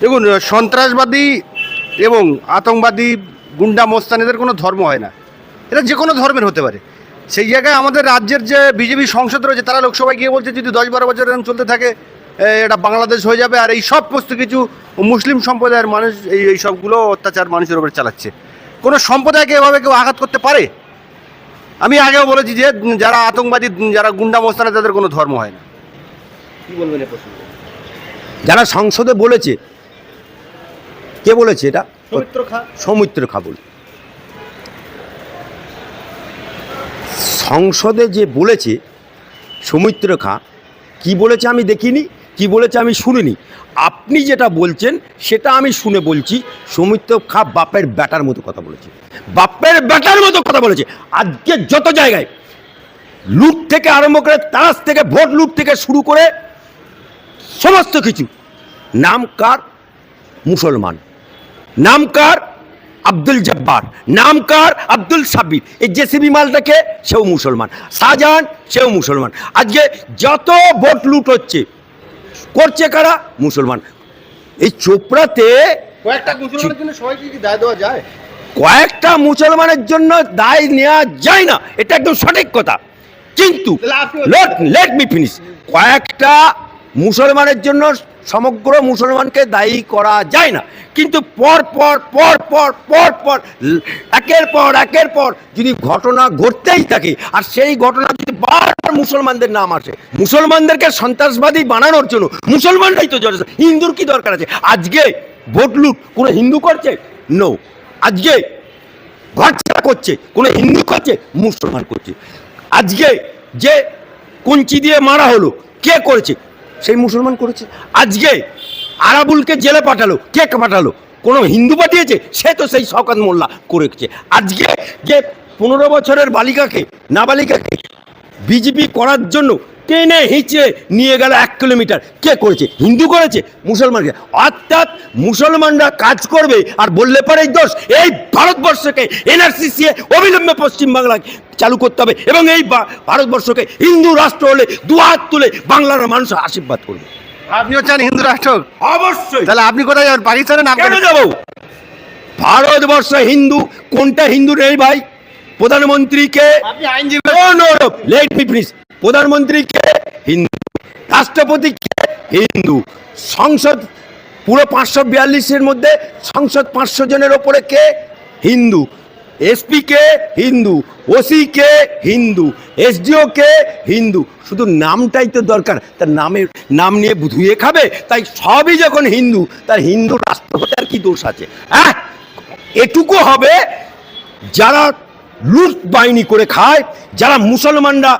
দেখুন সন্ত্রাসবাদী এবং আতঙ্কবাদী গুন্ডা মোস্তান এদের কোনো ধর্ম হয় না। এটা যে কোনো ধর্মের হতে পারে। সেই জায়গায় আমাদের রাজ্যের যে বিজেপি সংসদ রয়েছে তারা লোকসভায় গিয়ে বলছে যদি দশ বারো বছর এরকম চলতে থাকে এটা বাংলাদেশ হয়ে যাবে। আর এই সব বস্তু কিছু মুসলিম সম্প্রদায়ের মানুষ এই এই সবগুলো অত্যাচার মানুষের উপরে চালাচ্ছে। কোনো সম্প্রদায়কে এভাবে কেউ আঘাত করতে পারে? আমি আগেও বলেছি যে যারা আতঙ্কবাদী যারা গুন্ডা মোস্তানে তাদের কোনো ধর্ম হয় না। কি বলবেন এ যারা সংসদে বলেছে কে বলেছে এটা? সৌমিত্র খা। সৌমিত্র খা বলে। সংসদে যে বলেছে সৌমিত্র খা কি বলেছে আমি দেখিনি কি বলেছে আমি শুনিনি। আপনি যেটা বলছেন সেটা আমি শুনে বলছি সৌমিত্র খা বাপের ব্যাটার মতো কথা বলেছে। বাপের ব্যাটার মতো কথা বলেছে। আজকে যত জায়গায় লুট থেকে আরম্ভ করে তাস থেকে ভোট লুট থেকে শুরু করে সমস্ত কিছু নাম কার? মুসলমান। নাম কার আব্দুল জব্বার নাম কার আব্দুল সাব্বির। এই জেসিবি মালটাকে সেও মুসলমান। শাহজাহান সেও মুসলমান। আজকে যত ভোট লুট হচ্ছে করছে কারা? মুসলমান। এই চোপড়াতে কয়েকটা মুসলমানের জন্য সবাইকে কি দায় দেওয়া যায়? কয়েকটা মুসলমানের জন্য দায় নেওয়া যায় না। এটা একদম সঠিক কথা। কিন্তু লেট মি ফিনিশ কয়েকটা মুসলমানের জন্য সমগ্র মুসলমানকে দায়ী করা যায় না। কিন্তু পর পর পর পর পর পর, একের পর একের পর যদি ঘটনা ঘটতেই থাকে, আর সেই ঘটনা যদি বারবার মুসলমানদের নাম আসে, মুসলমানদেরকে সন্ত্রাসবাদী বানানোর জন্য মুসলমানরাই তো যথেষ্ট হিন্দুর কি দরকার আছে? আজকে ভোট লুট, কোনো হিন্দু করছে? নো আজকে ঘর করছে, কোনো হিন্দু করছে? মুসলমান করছে। আজকে যে কুঞ্চি দিয়ে মারা হলো, কে করেছে? সেই মুসলমান করেছে। আজকে আরাবুলকে জেলে পাঠালো, কে পাঠালো? কোনো হিন্দু পাঠিয়েছে? সে তো সেই শকাত মোল্লা করেছে আজকে যে পনেরো বছরের বালিকাকে, নাবালিকাকে বিজেপি করার জন্য টেনে হিঁচড়ে নিয়ে গেল এক কিলোমিটার। কে করেছে? হিন্দু করেছে? মুসলমানকে অর্থাৎ মুসলমানরা কাজ করবে আর বললে পরেই দোষ। এই ভারতবর্ষকে এনআরসিসি অবিলম্বে পশ্চিমবাংলায় চালু করতে হবে এবং এই ভারতবর্ষকে হিন্দু রাষ্ট্র হলে দুহাত তুলে বাংলার মানুষ আশীর্বাদ করবে। আপনিও চান হিন্দু রাষ্ট্র। অবশ্যই। তাহলে আপনি কোথায় যাবেন? পাকিস্তানে না কেন যাব? ভারতবর্ষ হিন্দু কোনটা হিন্দু নেই ভাই প্রধানমন্ত্রীকে আপনি আইনজীবী লেট মি প্লিজ। প্রধানমন্ত্রীকে হিন্দু, রাষ্ট্রপতিকে হিন্দু, সংসদ, পুরো পাঁচশো বিয়াল্লিশের মধ্যে সংসদ পাঁচশো জনের ওপরে কে? হিন্দু। এসপি কে? হিন্দু। ওসি কে? হিন্দু। এসডিও কে? হিন্দু। শুধু নামটাই তো দরকার। তার নামের নাম নিয়ে ধুয়ে খাবে, তাই সবই যখন হিন্দু, তার হিন্দু রাষ্ট্রপতি আর কি দোষ আছে? হ্যাঁ? এটুকু হবে যারা লুট বাহিনী করে খায়, যারা মুসলমানরা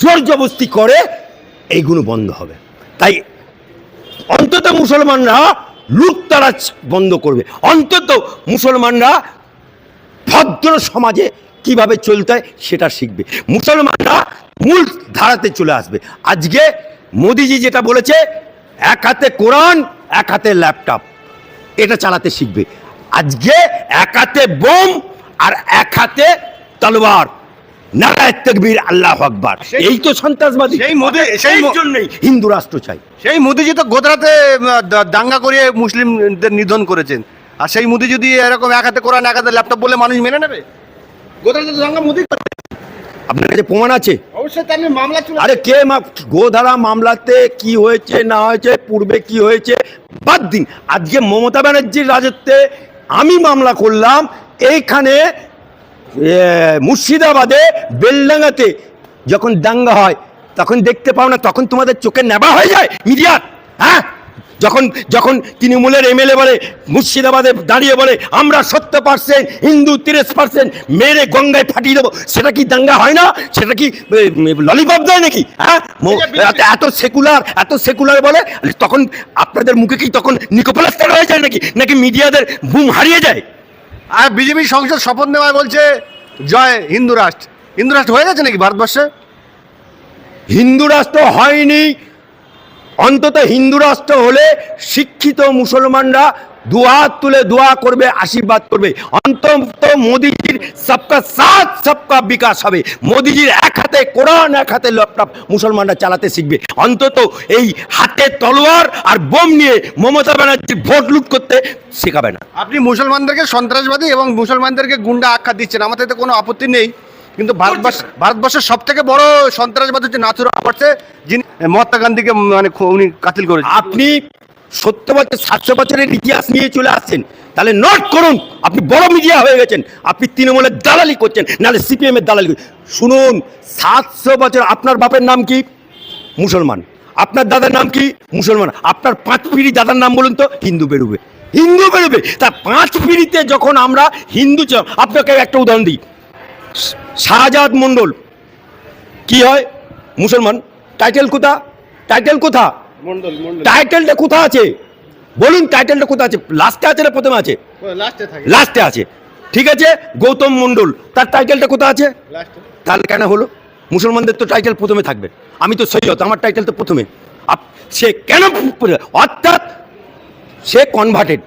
জোর জবস্তি করে, এইগুলো বন্ধ হবে। তাই অন্তত মুসলমানরা লুট তারা বন্ধ করবে। অন্তত মুসলমানরা ভদ্র সমাজে কীভাবে চলতে হয় সেটা শিখবে। মুসলমানরা মূল ধারাতে চলে আসবে। আজকে মোদিজি যেটা বলেছে, এক হাতে কোরআন, এক হাতে ল্যাপটপ, এটা চালাতে শিখবে। আজকে এক হাতে বোম আর এক হাতে তলোয়ার। নারায় তকবীর আল্লাহ আকবার। এই তো সন্ত্রাসবাদী। সেই মোদি- সেই জন্যই হিন্দু রাষ্ট্র চাই। সেই মোদিজি তো গোদরাতে দাঙ্গা করিয়ে মুসলিমদের নিধন করেছেন। আর সেই মোদি যদি এরকম এক হাতে কোরআন এক হাতে ল্যাপটপ বলে মানুষ মেনে নেবে? গোদরাতে দাঙ্গা মোদি আপনার কাছে প্রমাণ আছে? অবশ্যই তাহলে মামলা আরে কে মা গোধারা মামলাতে কি হয়েছে না হয়েছে পূর্বে কি হয়েছে? বাদ দিন। আজকে মমতা ব্যানার্জির রাজত্বে আমি মামলা করলাম এইখানে মুর্শিদাবাদে বেলডাঙ্গাতে যখন দাঙ্গা হয় তখন দেখতে পাও না তখন তোমাদের চোখে নেবা হয়ে যায় মিডিয়া হ্যাঁ? যখন যখন তৃণমূলের এমএলএ বলে মুর্শিদাবাদে দাঁড়িয়ে বলে আমরা সত্তর পার্সেন্ট হিন্দু তিরিশ পার্সেন্ট মেরে গঙ্গায় ফাটিয়ে দেবো। সেটা কি দাঙ্গা হয় না? সেটা কি ললিপপ দেয় নাকি? হ্যাঁ? এত- সেকুলার এত সেকুলার বলে তখন আপনাদের মুখে কি তখন নিকোপ্লাস্টার হয়ে যায় নাকি? নাকি মিডিয়াদের বুম হারিয়ে যায়? আর বিজেপি সংসদ শপথ নেওয়ায় বলছে, জয় হিন্দু রাষ্ট্র। হিন্দু রাষ্ট্র হয়ে গেছে নাকি ভারতবর্ষে? হিন্দু রাষ্ট্র হয়নি। অন্তত হিন্দু রাষ্ট্র হলে শিক্ষিত মুসলমানরা দুহাত তুলে দোয়া করবে আশীর্বাদ করবে। অন্তত মোদিজির সবকা সাথ সবকা বিকাশ হবে। মোদিজির এক হাতে কোরআন এক হাতে ল্যাপটপ মুসলমানরা চালাতে শিখবে। অন্তত এই হাতে তলোয়ার আর বোম নিয়ে মমতা ব্যানার্জির ভোট লুট করতে শেখাবে না। আপনি মুসলমানদেরকে সন্ত্রাসবাদী এবং মুসলমানদেরকে গুন্ডা আখ্যা দিচ্ছেন। আমাদের তো কোনো আপত্তি নেই। কিন্তু ভারতবর্ষ ভারতবর্ষের সব থেকে বড় সন্ত্রাসবাদ হচ্ছে নাথুর আবাসে যিনি মহাত্মা গান্ধীকে মানে উনি কাতিল করেছেন। আপনি সত্তর বছর সাতশো বছরের ইতিহাস নিয়ে চলে আসছেন। তাহলে নোট করুন, আপনি বড় মিডিয়া হয়ে গেছেন, আপনি তৃণমূলের দালালি করছেন, নাহলে সিপিএম এর দালালি শুনুন, সাতশো বছর, আপনার বাপের নাম কি? মুসলমান। আপনার দাদার নাম কি? মুসলমান। আপনার পাঁচ পিড়ি দাদার নাম বলুন তো, হিন্দু বেরোবে। হিন্দু বেরোবে। তা পাঁচ পিড়িতে যখন আমরা হিন্দু আপনাকে একটা উদাহরণ দিই। শাহজাদ মণ্ডল, কি হয়? মুসলমান। টাইটেল কোথা? টাইটেল কোথা? মন্ডল মন্ডল। টাইটেলটা কোথা আছে? বলুন টাইটেলটা কোথা আছে? লাস্টে আছে না প্রথমে আছে? লাস্টে থাকে। লাস্টে আছে। ঠিক আছে? গৌতম মণ্ডল তার টাইটেলটা কোথা আছে? তাহলে কেন হলো? মুসলমানদের তো টাইটেল প্রথমে থাকবে। আমি তো সৈয়দ আমার টাইটেল তো প্রথমে। আপ- সে কেন অর্থাৎ সে কনভার্টেড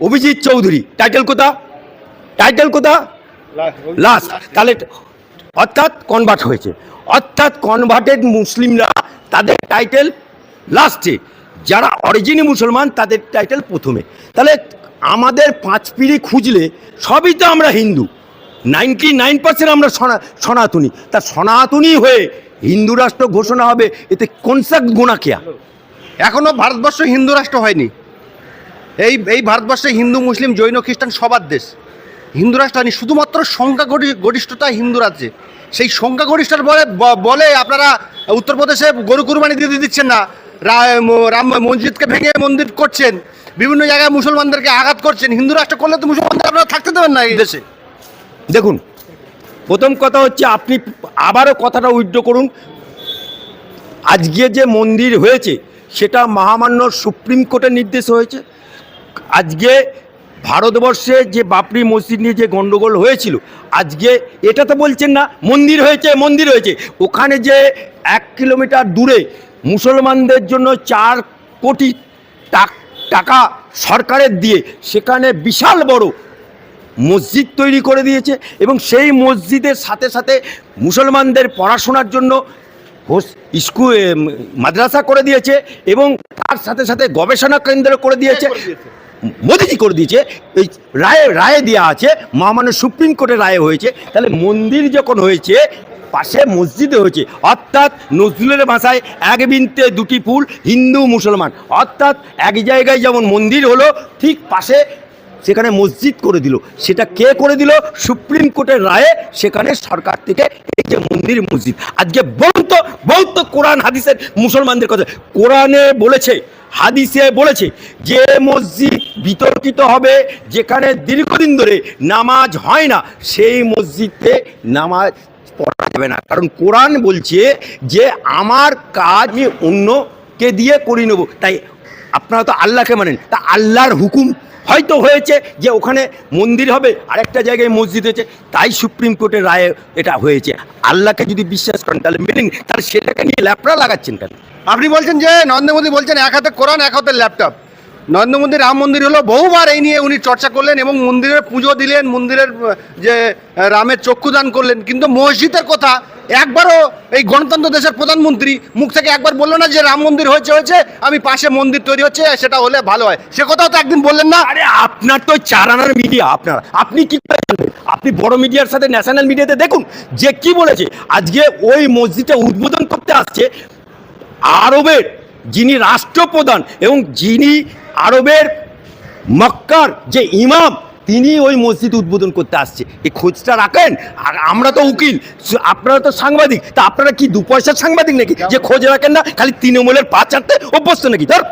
অভিজিৎ চৌধুরী। টাইটেল কোথা টাইটেল কোথা লাস্ট তাহলে অর্থাৎ কনভার্ট হয়েছে। অর্থাৎ কনভার্টেড মুসলিমরা তাদের টাইটেল লাস্টে যারা অরিজিনি মুসলমান, তাদের টাইটেল প্রথমে। তাহলে আমাদের পাঁচ পিড়ি খুঁজলে সবই তো আমরা হিন্দু। নাইনটি নাইন পার্সেন্ট আমরা সনা সনাতনী। তা সনাতনী হয়ে হিন্দু রাষ্ট্র ঘোষণা হবে, এতে কোনসা গুণা কেয়া? এখনও ভারতবর্ষ হিন্দু রাষ্ট্র হয়নি। এই এই ভারতবর্ষে হিন্দু, মুসলিম, জৈন, খ্রিস্টান সবার দেশ। হিন্দু রাষ্ট্র হয়নি, শুধুমাত্র সংখ্যা গরি- গরিষ্ঠতা হিন্দু রাজ্যে। সেই সংখ্যা গরিষ্ঠতার বলে বলে আপনারা উত্তরপ্রদেশে গরু কুরবানি দিতে দিচ্ছেন না। রাম মসজিদকে ভেঙে মন্দির করছেন। বিভিন্ন জায়গায় মুসলমানদেরকে আঘাত করছেন। হিন্দু রাষ্ট্র করলে তো মুসলমানদের আপনারা থাকতে দেবেন না এই দেশে। দেখুন, প্রথম কথা হচ্ছে আপনি আবারও কথাটা উইথড্র করুন। আজকে যে মন্দির হয়েছে, সেটা মহামান্য সুপ্রিম কোর্টের নির্দেশ হয়েছে। আজকে ভারতবর্ষে যে বাপরি মসজিদ নিয়ে যে গণ্ডগোল হয়েছিল, আজকে এটা তো বলছেন না, মন্দির হয়েছে মন্দির হয়েছে। ওখানে যে এক কিলোমিটার দূরে মুসলমানদের জন্য চার কোটি টাক- টাকা সরকারের দিয়ে সেখানে বিশাল বড় মসজিদ তৈরি করে দিয়েছে এবং সেই মসজিদের সাথে সাথে মুসলমানদের পড়াশোনার জন্য হোস- স্কুল মাদ্রাসা করে দিয়েছে এবং তার সাথে সাথে গবেষণা কেন্দ্র করে দিয়েছে। মোদিজি করে দিয়েছে। এই রায়ে রায়ে দেওয়া আছে মহামান্য সুপ্রিম কোর্টে রায় হয়েছে। তাহলে মন্দির যখন হয়েছে পাশে মসজিদে হয়েছে। অর্থাৎ নজরুলের ভাষায় এক বিনতে দুটি ফুল হিন্দু মুসলমান। অর্থাৎ এক জায়গায় যেমন মন্দির হলো, ঠিক পাশে সেখানে মসজিদ করে দিল। সেটা কে করে দিল? সুপ্রিম কোর্টের রায়ে, সেখানে সরকার থেকে এই যে মন্দির, মসজিদ। আজকে বলত বলত কোরআন, হাদিসের মুসলমানদের কথা। কোরআনে বলেছে, হাদিসে বলেছে যে মসজিদ বিতর্কিত হবে, যেখানে দীর্ঘদিন ধরে নামাজ হয় না, সেই মসজিদে নামাজ পড়া যাবে না। কারণ কোরআন বলছে যে আমার কাজ অন্যকে দিয়ে করিয়ে নেব। তাই আপনারা তো আল্লাহকে মানেন। তা আল্লাহর হুকুম হয়তো হয়েছে যে ওখানে মন্দির হবে, আরেকটা জায়গায় মসজিদ হয়েছে, তাই সুপ্রিম কোর্টের রায়ে এটা হয়েছে। আল্লাহকে যদি বিশ্বাস করেন, তাহলে মেনে তাহলে সেটাকে নিয়ে ল্যাপটপ লাগাচ্ছেন কেন? আপনি বলছেন যে নরেন্দ্র বলছেন এক হাতে কোরআন, এক হাতে ল্যাপটপ। নরেন্দ্র মোদী, রাম মন্দির হলো, বহুবার এই নিয়ে উনি চর্চা করলেন এবং মন্দিরের পুজো দিলেন, মন্দিরের যে রামের চক্ষুদান করলেন। কিন্তু মসজিদের কথা একবারও এই গণতন্ত্র দেশের প্রধানমন্ত্রী মুখ থেকে একবার বলল না যে রাম মন্দির হয়েছে হয়েছে, আমি পাশে মন্দির তৈরি হচ্ছে, সেটা হলে ভালো হয়। সে কথাও তো একদিন বললেন না। আরে আপনার তো চারানার মিডিয়া আপনার। আপনি কি জানবেন? আপনি বড় মিডিয়ার সাথে ন্যাশনাল মিডিয়াতে দেখুন, যে কি বলেছে। আজকে ওই মসজিদটা উদ্বোধন করতে আসছে আরবের যিনি রাষ্ট্রপ্রধান এবং যিনি আরবের মক্কার যে ইমাম তিনি ওই মসজিদ উদ্বোধন করতে আসছে। এই খোঁজটা রাখেন, আর আমরা তো উকিল আপনারা তো সাংবাদিক, তা আপনারা কি দু পয়সার সাংবাদিক নাকি? যে খোঁজ রাখেন না, খালি তৃণমূলের পা অভ্যস্ত নাকি? ধর